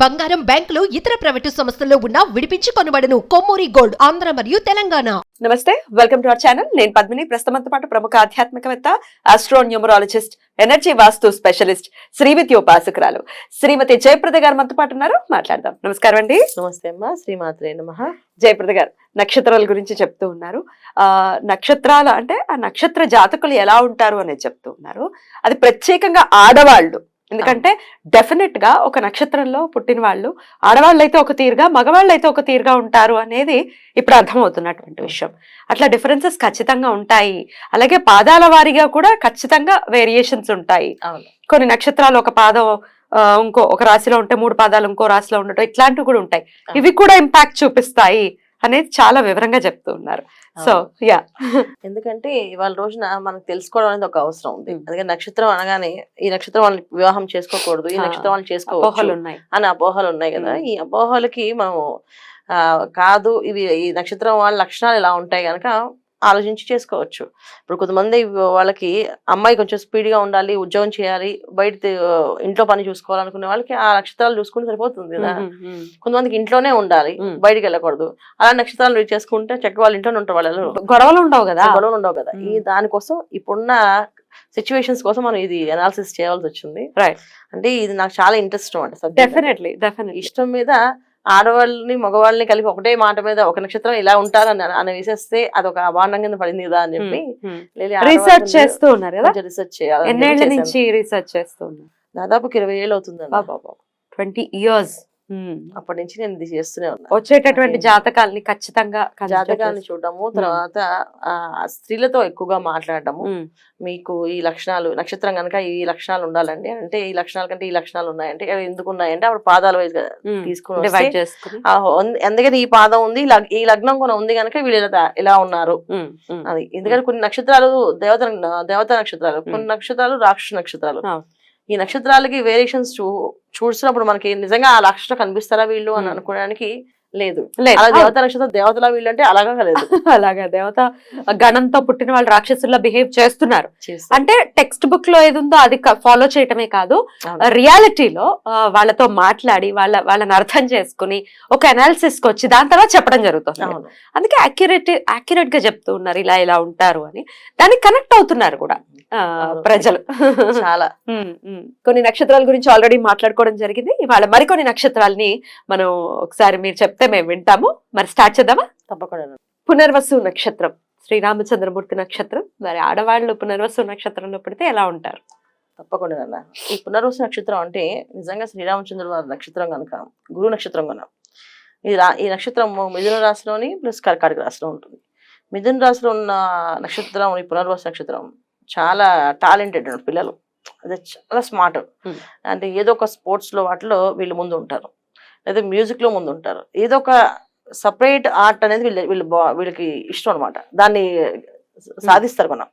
బంగారం బ్యాంకులు ఇతర ప్రైవేటు సంస్థల్లో ఉన్న విడిపించి కొనబడను. కొమ్మూరి గోల్డ్ ఆంధ్ర మరియు తెలంగాణ. నమస్తే వెల్కమ్ టు అవర్ ఛానల్. నేను పద్మిని ప్రస్తుతంతో పాటు ప్రముఖ ఆధ్యాత్మికవేత్త astro numerologist energy vastu specialist Srividya ఉపాసకురాలు Shrimati Jayaprada garu మనతో పాటు ఉన్నారు. మాట్లాడదాం. నమస్కారం అండి. నమస్తే అమ్మా శ్రీమాత్రే నమ. జయప్రద గారు నక్షత్రాల గురించి చెప్తూ ఉన్నారు. ఆ నక్షత్రాలు అంటే ఆ నక్షత్ర జాతకులు ఎలా ఉంటారు అనేది చెప్తూ ఉన్నారు. అది ప్రత్యేకంగా ఆడవాళ్ళు ఎందుకంటే డెఫినెట్గా ఒక నక్షత్రంలో పుట్టిన వాళ్ళు ఆడవాళ్ళు అయితే ఒక తీరుగా మగవాళ్ళు అయితే ఒక తీరుగా ఉంటారు అనేది ఇప్పుడు అర్థమవుతున్నటువంటి విషయం. అట్లా డిఫరెన్సెస్ ఖచ్చితంగా ఉంటాయి. అలాగే పాదాల వారీగా కూడా ఖచ్చితంగా వేరియేషన్స్ ఉంటాయి. కొన్ని నక్షత్రాలు ఒక పాదం ఇంకో ఒక రాశిలో ఉంటే మూడు పాదాలు ఇంకో రాశిలో ఉండటం ఇట్లాంటివి కూడా ఉంటాయి. ఇవి కూడా ఇంపాక్ట్ చూపిస్తాయి. అనేది చాలా వివరంగా చెప్తూ ఉన్నారు. So yeah. ఎందుకంటే ఇవాళ రోజున మనకు తెలుసుకోవడం అనేది ఒక అవసరం ఉంది. అందుకే నక్షత్రం అనగానే ఈ నక్షత్రం వాళ్ళని వివాహం చేసుకోకూడదు ఈ నక్షత్రం వాళ్ళని అపోహలు చేసుకోవచ్చు ఉన్నాయి. అని అపోహలు ఉన్నాయి కదా. ఈ అపోహలకి మనం ఆ, కాదు ఇవి ఈ నక్షత్రం వాళ్ళ లక్షణాలు ఇలా ఉంటాయి కనుక ఆలోచించి చేసుకోవచ్చు ఇప్పుడు కొంతమంది వాళ్ళకి అమ్మాయి కొంచెం స్పీడ్గా ఉండాలి ఉద్యోగం చేయాలి బయట ఇంట్లో పని చూసుకోవాలనుకునే వాళ్ళకి ఆ నక్షత్రాలు చూసుకుంటే సరిపోతుంది కదా కొంతమందికి ఇంట్లోనే ఉండాలి. బయటికి వెళ్ళకూడదు అలా నక్షత్రాలు రీచ్ చేసుకుంటే చక్కగా వాళ్ళ ఇంట్లోనే ఉంటారు వాళ్ళు. గొడవలు ఉండవు కదా గొడవలు ఉండవు కదా ఈ. దానికోసం ఇప్పుడున్న సిచ్యువేషన్స్ కోసం మనం ఇది అనాలిసిస్ చేయాల్సి వచ్చింది Right. అంటే ఇది నాకు చాలా ఇంట్రెస్ట్ అనమాట subject. డెఫినెట్లీ డెఫినెట్లీ ఇష్టం మీద ఆడవాళ్ళని మగవాళ్ళని కలిపి ఒకటే మాట మీద ఒక నక్షత్రం ఇలా ఉంటారని అని వేసేస్తే అది ఒక అభాండం కింద పడింది కదా అని చెప్పి రీసెర్చ్ చేస్తూ ఉన్నారు కదా? రీసెర్చ్ చేయాలి ఎన్నేళ్ళ నుంచి రీసెర్చ్ చేస్తూ ఉన్నారు? దాదాపు ఇరవై ఏళ్ళు అవుతుంది ట్వంటీ ఇయర్స్ అప్పటి నుంచి నేను ఇది చేస్తూనే ఉన్నా. వచ్చేటటువంటి. జాతకాలని ఖచ్చితంగా జాతకాన్ని చేస్తూ- చూడడము తర్వాత ఆ స్త్రీలతో ఎక్కువగా మాట్లాడడము. ఉమ్, మీకు ఈ లక్షణాలు నక్షత్రం కనుక ఈ లక్షణాలు ఉండాలండి. అంటే ఈ లక్షణాల కంటే ఈ లక్షణాలు ఉన్నాయంటే అవి ఎందుకు ఉన్నాయంటే అప్పుడు పాదాల వైజ్ తీసుకుని ఎందుకంటే ఈ పాదం ఉంది ఈ లగ్- ఈ లగ్నం కూడా ఉంది కనుక వీళ్ళు ఇలా ఉన్నారు. అది. ఎందుకంటే కొన్ని నక్షత్రాలు దేవత దేవత నక్షత్రాలు కొన్ని నక్షత్రాలు రాక్షస నక్షత్రాలు. ఈ నక్షత్రాలకి వేరియేషన్స్ చూ చూసినప్పుడు మనకి నిజంగా ఆ లక్షణం కనిపిస్తారా వీళ్ళు అని. అనుకోవడానికి లేదు. అలా దేవత నక్షత్రం దేవతలా వీళ్ళు అంటే అలాగా లేదు అలాగా దేవత గణంతో పుట్టిన వాళ్ళు రాక్షసుల్లా బిహేవ్ చేస్తున్నారు. అంటే టెక్స్ట్ బుక్లో ఏది ఉందో అది ఫాలో చేయటమే కాదు. రియాలిటీలో వాళ్ళతో మాట్లాడి వాళ్ళ వాళ్ళని అర్థం చేసుకుని ఒక అనాలిసిస్కి వచ్చి దాని తర్వాత చెప్పడం జరుగుతుంది అందుకే అక్యురేట్ అక్యురేట్గా చెప్తూ ఉన్నారు ఇలా ఇలా ఉంటారు అని దానికి కనెక్ట్ అవుతున్నారు కూడా. ప్రజలు. చాలా. కొన్ని నక్షత్రాల గురించి ఆల్రెడీ మాట్లాడుకోవడం జరిగింది. ఇవాళ మరికొన్ని నక్షత్రాలని మనం ఒకసారి మీరు చెప్తే మేము వింటాము. మరి స్టార్ట్ చేద్దామా? తప్పకుండా. పునర్వసు నక్షత్రం. శ్రీరామచంద్రమూర్తి నక్షత్రం. మరి ఆడవాళ్ళు పునర్వసు నక్షత్రంలో పడితే ఎలా ఉంటారు? తప్పకుండా నాన్న. ఈ పునర్వసు నక్షత్రం అంటే నిజంగా శ్రీరామచంద్రుడు వారి నక్షత్రం కనుక గురు నక్షత్రం కనుక ఈ రా ఈ నక్షత్రం మిథున రాశిలోని ప్లస్ కర్కాటక రాశిలో ఉంటుంది. మిథున రాశిలో ఉన్న నక్షత్రం ఈ పునర్వసు నక్షత్రం చాలా టాలెంటెడ్ పిల్లలు. అదే చాలా స్మార్ట్. అంటే ఏదో ఒక sports లో వాటిలో వీళ్ళు ముందు ఉంటారు. లేదా music లో ముందు ఉంటారు. ఏదో ఒక సపరేట్ ఆర్ట్ అనేది వీళ్ళ వీళ్ళు బా- వీళ్ళకి ఇష్టం అనమాట దాన్ని సాధిస్తారు మనం.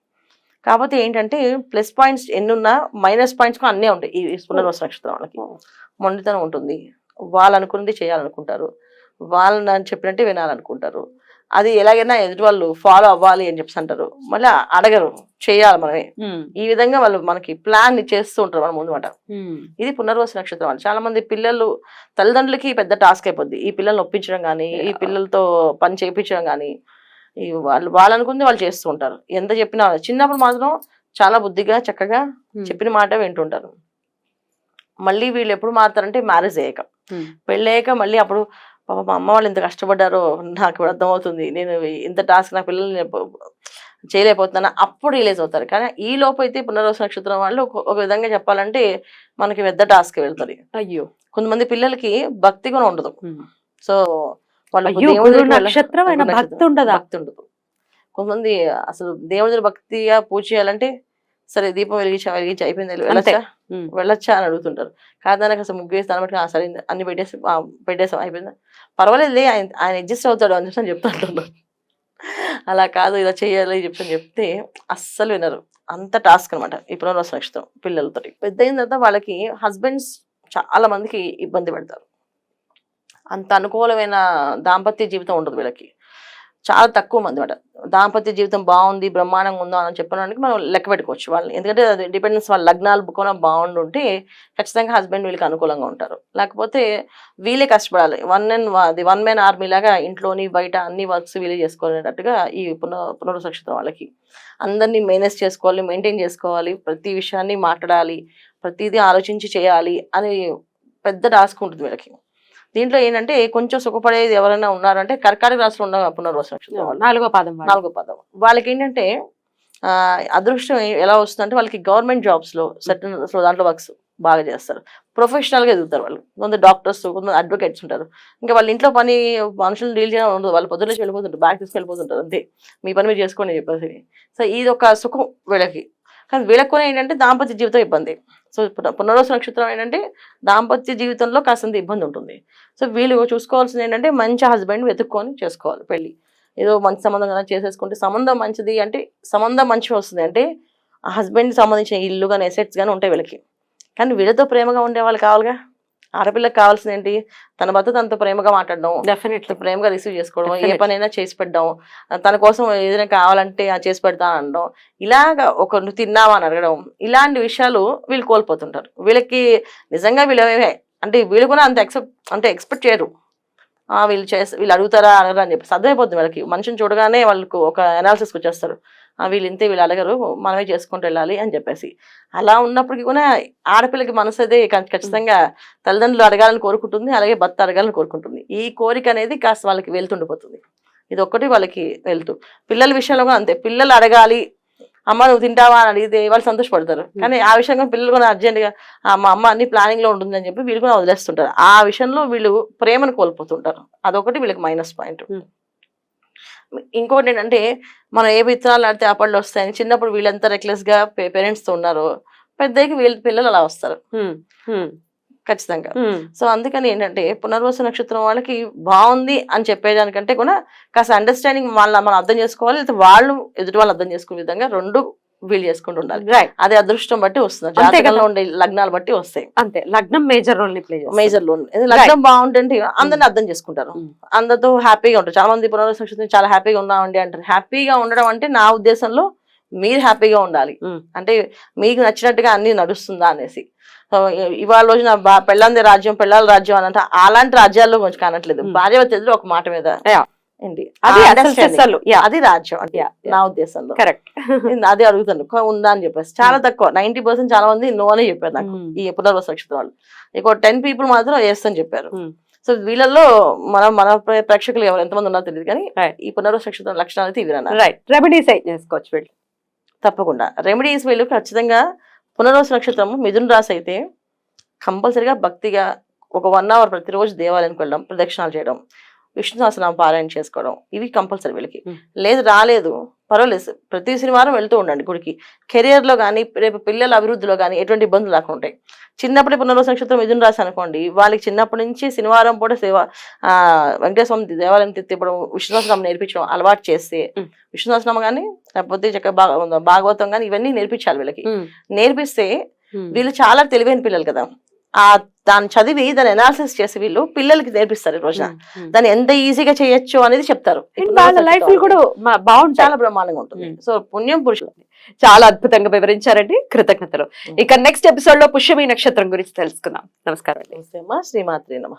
కాకపోతే ఏంటంటే ప్లస్ పాయింట్స్ ఎన్ని ఉన్నా మైనస్ పాయింట్స్ కూడా అన్నీ ఉంటాయి. ఈ పునర్వస నక్షత్రం వాళ్ళకి. మొండితనం ఉంటుంది. వాళ్ళు అనుకున్నది చేయాలనుకుంటారు. వాళ్ళని చెప్పినట్టే వినాలనుకుంటారు. అది ఎలాగైనా ఎదుటి వాళ్ళు ఫాలో అవ్వాలి అని చెప్పేసి అంటారు. మళ్ళీ అడగరు చేయాలి మనమే. ఈ విధంగా వాళ్ళు మనకి ప్లాన్ చేస్తూ ఉంటారు మన ముందు మాట. ఇది పునర్వస నక్షత్రం వాళ్ళు చాలా మంది పిల్లలు తల్లిదండ్రులకి పెద్ద టాస్క్ అయిపోద్ది. ఈ పిల్లల్ని ఒప్పించడం కానీ ఈ పిల్లలతో పని చేయించడం కానీ ఈ వాళ్ళు వాళ్ళు అనుకుంది వాళ్ళు చేస్తూ ఉంటారు. ఎంత చెప్పినా చిన్నప్పుడు మాత్రం చాలా బుద్ధిగా చక్కగా చెప్పిన మాట వింటుంటారు. మళ్ళీ వీళ్ళు ఎప్పుడు మారుతారంటే మ్యారేజ్ అయ్యాక. పెళ్ళయ్యాక మళ్ళీ అప్పుడు పాప మా అమ్మ వాళ్ళు ఎంత కష్టపడ్డారో నాకు ఇప్పుడు అర్థమవుతుంది. నేను ఇంత టాస్క్ నా పిల్లల్ని నేను ప- చేయలేకపోతున్నాను. అప్పుడు రిలీజ్ అవుతారు. కానీ ఈ లోపు అయితే పునర్వస నక్షత్రం వాళ్ళు ఒక- విధంగా చెప్పాలంటే మనకి పెద్ద టాస్క్ వెళ్తుంది. అయ్యో. కొంతమంది పిల్లలకి భక్తి కూడా ఉండదు. సో వాళ్ళు నక్షత్రం భక్తి. ఉండదా? భక్తి ఉండదు. కొంతమంది అసలు దేవుడి భక్తిగా పూజ చేయాలంటే సరే దీపం వెలిగించా వెలిగించి అయిపోయింది వెళ్ళొచ్చా. వెళ్ళొచ్చా అని అడుగుతుంటారు. కాదు దానికి అసలు ముగ్గు వేసి దాన్ని బట్టి "ఆ, సరే అన్ని పెట్టేసి పెట్టేసాం అయిపోయిందా? పర్వాలేదులే ఆయన ఆయన అడ్జస్ట్ అవుతాడు అని చెప్పి చెప్తా ఉంటాను అలా కాదు ఇలా చేయాలి చెప్పని చెప్తే అస్సలు వినరు. అంత టాస్క్ అనమాట ఈ పునర్వస నక్షత్రం పిల్లలతో పెద్ద అయిన తర్వాత వాళ్ళకి హస్బెండ్స్ చాలా మందికి ఇబ్బంది పెడతారు. అంత అనుకూలమైన దాంపత్య జీవితం ఉండదు వీళ్ళకి. చాలా తక్కువ మంది అనమాట దాంపత్య జీవితం బాగుంది బ్రహ్మాండంగా ఉందా అని చెప్పడానికి మనం లెక్క పెట్టుకోవచ్చు. వాళ్ళని ఎందుకంటే అది డిపెండెన్స్ వాళ్ళ లగ్నాలు కూడా బాగుండుంటే ఖచ్చితంగా హస్బెండ్ వీళ్ళకి అనుకూలంగా ఉంటారు. లేకపోతే వీళ్ళే కష్టపడాలి. వన్ అండ్ అది వన్ మ్యాన్ ఆర్మీ లాగా ఇంట్లోని బయట అన్ని వర్క్స్ వీళ్ళే చేసుకోలేటట్టుగా ఈ పునః పునరుసక్షితం వాళ్ళకి. అందరినీ మేనేజ్ చేసుకోవాలి మెయింటైన్ చేసుకోవాలి ప్రతి విషయాన్ని మాట్లాడాలి ప్రతిదీ ఆలోచించి చేయాలి అని పెద్ద టాస్క్ ఉంటుంది వీళ్ళకి. దీంట్లో ఏంటంటే కొంచెం సుఖపడేది ఎవరైనా ఉన్నారంటే కర్కాటక రాశిలో ఉన్న పునర్వస నాలుగో పాదం. నాలుగో పదం. వాళ్ళకి ఏంటంటే అదృష్టం ఎలా వస్తుందంటే వాళ్ళకి గవర్నమెంట్ జాబ్స్లో సెటిల్ దాంట్లో వర్క్స్ బాగా చేస్తారు. ప్రొఫెషనల్గా ఎదుగుతారు వాళ్ళు. కొంత డాక్టర్స్ కొంత అడ్వకేట్స్ ఉంటారు. ఇంకా వాళ్ళ ఇంట్లో పని మనుషులు డీల్ చేయడం ఉండదు. వాళ్ళు పొద్దున్నే వెళ్ళిపోతుంటారు. బ్యాగ్ తీసుకెళ్ళిపోతుంటారు. అంతే. మీ పని మీరు చేసుకోండి చెప్పేసి. సో ఇది ఒక సుఖం వీళ్ళకి. కానీ వీళ్ళకి కూడా ఏంటంటే దాంపత్య జీవితం ఇబ్బంది. సో పున- నక్షత్రం ఏంటంటే దాంపత్య జీవితంలో కాస్తంత ఇబ్బంది ఉంటుంది. సో వీళ్ళు చూసుకోవాల్సింది ఏంటంటే మంచి హస్బెండ్ వెతుక్కొని చేసుకోవాలి పెళ్ళి. ఏదో మంచి సంబంధం కదా చేసేసుకుంటే సంబంధం మంచిది అంటే సంబంధం మంచిగా వస్తుంది అంటే ఆ హస్బెండ్ సంబంధించిన ఇల్లు కానీ ఎసెట్స్ కానీ ఉంటాయి వీళ్ళకి. కానీ వీళ్ళతో ప్రేమగా ఉండే వాళ్ళు కావాలిగా? ఆడపిల్లకి కావాల్సింది ఏంటి తన భర్త తనతో ప్రేమగా మాట్లాడడం. డెఫినెట్లీ ప్రేమగా రిసీవ్ చేసుకోవడం. ఏ. పనైనా చేసి పెట్టడం. తన కోసం ఏదైనా కావాలంటే చేసి పెడతా అనడం. ఇలాగా ఒక నువ్వు తిన్నావా అని అడగడం. ఇలాంటి విషయాలు వీళ్ళు కోల్పోతుంటారు. వీళ్ళకి నిజంగా వీళ్ళు అంటే వీళ్ళు కూడా అంత ఎక్సెప్ట్ అంటే ఎక్స్పెక్ట్ చేయరు. వీళ్ళు చేసి వీళ్ళు అడుగుతారా అడగరా అని చెప్పి అర్థమైపోతుంది వాళ్ళకి. మనిషిని చూడగానే వాళ్ళకు ఒక అనాలిసిస్కి వచ్చేస్తారు. వీళ్ళు ఇంతే వీళ్ళు అడగరు మనమే చేసుకుంటూ వెళ్ళాలి అని చెప్పేసి. అలా ఉన్నప్పటికీ కూడా ఆడపిల్లకి మనసు అయితే ఖచ్చితంగా తల్లిదండ్రులు అడగాలని కోరుకుంటుంది అలాగే భర్త అడగాలని కోరుకుంటుంది. ఈ కోరిక అనేది కాస్త వాళ్ళకి వెళ్తుండిపోతుంది. ఇది ఒక్కటి వాళ్ళకి వెళ్తూ పిల్లల విషయంలో కూడా అంతే. పిల్లలు అడగాలి అమ్మ నువ్వు తింటావా అని అడిగితే వాళ్ళు సంతోషపడతారు. కానీ ఆ విషయంగా పిల్లలు కూడా అర్జెంట్గా మా అమ్మ అన్ని ప్లానింగ్లో ఉంటుంది అని చెప్పి వీళ్ళు కూడా వదిలేస్తుంటారు. ఆ విషయంలో వీళ్ళు ప్రేమను కోల్పోతుంటారు. అదొకటి వీళ్ళకి మైనస్ పాయింట్. ఇంకోటి ఏంటంటే మనం ఏ విత్తనాలు ఆడితే ఆ పళ్ళు వస్తాయని చిన్నప్పుడు వీళ్ళంతా రెక్లెస్గా పేరెంట్స్తో ఉన్నారు. పెద్దకి వీళ్ళ పిల్లలు అలా వస్తారు. ఖచ్చితంగా. సో అందుకని ఏంటంటే పునర్వస నక్షత్రం వాళ్ళకి బాగుంది అని చెప్పేదానికంటే కూడా కాస్త అండర్స్టాండింగ్ వాళ్ళ మనం అర్థం చేసుకోవాలి లేకపోతే వాళ్ళు ఎదుటి వాళ్ళు అర్థం చేసుకునే విధంగా రెండు వీళ్ళు చేసుకుంటూ ఉండాలి. రైట్ అదే అదృష్టం బట్టి వస్తుంది. జాతకంలో ఉండే లగ్నాలు బట్టి వస్తాయి. అంతే. లగ్నం మేజర్ రోల్ని ప్లే మేజర్ లోన్ లగ్నం బాగుంటుంటే అందరిని అర్థం చేసుకుంటారు. Mm. అందరితో హ్యాపీగా ఉంటారు. చాలా మంది పునర్వస నక్షత్రం చాలా హ్యాపీగా ఉన్నామండి అంటారు. హ్యాపీగా ఉండడం అంటే నా ఉద్దేశంలో మీరు హ్యాపీగా ఉండాలి. అంటే మీకు నచ్చినట్టుగా అన్ని నడుస్తుందా అనేసి. ఇవాళ రోజున బా- పెళ్ళంది రాజ్యం పెళ్ళాల రాజ్యం అని అంటే అలాంటి రాజ్యాల్లో కొంచెం కానట్లేదు. భార్యవతి ఎదురు ఒక మాట మీద. ఏంటి? అది రాజ్యం అంటే. నా ఉద్దేశంలో. కరెక్ట్ అదే అడుగుతాను. "కొ- ఉందా అని చెప్పేసి. చాలా తక్కువ. నైన్టీ పర్సెంట్ చాలా మంది నో అనే చెప్పారు నాకు ఈ పునర్వస నక్షత్రం వాళ్ళు. ఇక టెన్ పీపుల్ మాత్రం ఎస్ అని చెప్పారు. సో వీళ్ళల్లో మన మన ప్రే- ప్రేక్షకులు ఎవరు ఎంతమంది ఉన్నారో తెలియదు కానీ. ఈ పునర్వస నక్షత్రం లక్షణాలు అయితే ఇవి రైట్ రెమెడీస్ అయితే చేసుకోవచ్చు వీళ్ళు. తప్పకుండా. రెమెడీస్ వీళ్ళు ఖచ్చితంగా పునర్వస నక్షత్రం మిథున రాశి అయితే కంపల్సరిగా భక్తిగా ఒక వన్ అవర్ ప్రతిరోజు దేవాలయానికి వెళ్ళడం ప్రదక్షిణాలు చేయడం. విష్ణు సహస్రనామ పారాయణ చేసుకోవడం ఇవి కంపల్సరీ వీళ్ళకి. లేదు రాలేదు. పర్వాలేదు. ప్రతి శనివారం వెళ్తూ ఉండండి గుడికి. కెరియర్లో కానీ రేపు పిల్లల అభివృద్ధిలో కానీ ఎటువంటి ఇబ్బందులు లేకుండా ఉంటాయి. చిన్నప్పుడే పునర్వస నక్షత్రం మిథున రాశి అనుకోండి వాళ్ళకి చిన్నప్పటి నుంచి శనివారం పూట సేవ ఆ వెంకటేశ్వర దేవాలయం తిప్పడం విష్ణు సహస్రనామం నేర్పించడం అలవాటు చేస్తే. విష్ణు సహస్రనామం కానీ లేకపోతే చక్కగా భా- భాగవతం కానీ ఇవన్నీ నేర్పించాలి వీళ్ళకి. నేర్పిస్తే వీళ్ళు చాలా తెలివైన పిల్లలు కదా. ఆ దాన్ని చదివి దాన్ని అనాలిసిస్ చేసి వీళ్ళు పిల్లలకి నేర్పిస్తారు ఈ రోజున. దాన్ని ఎంత ఈజీగా చేయొచ్చు అనేది చెప్తారు. లైఫ్ కూడా బాగుంటాయి. చాలా బ్రహ్మాండంగా ఉంటుంది. సో పుణ్యం పురుషులు చాలా అద్భుతంగా వివరించారండి. కృతజ్ఞతలు. ఇక నెక్స్ట్ ఎపిసోడ్లో పుష్యమి నక్షత్రం గురించి తెలుసుకుందాం. నమస్కారం శ్రీమాత్రి నమ.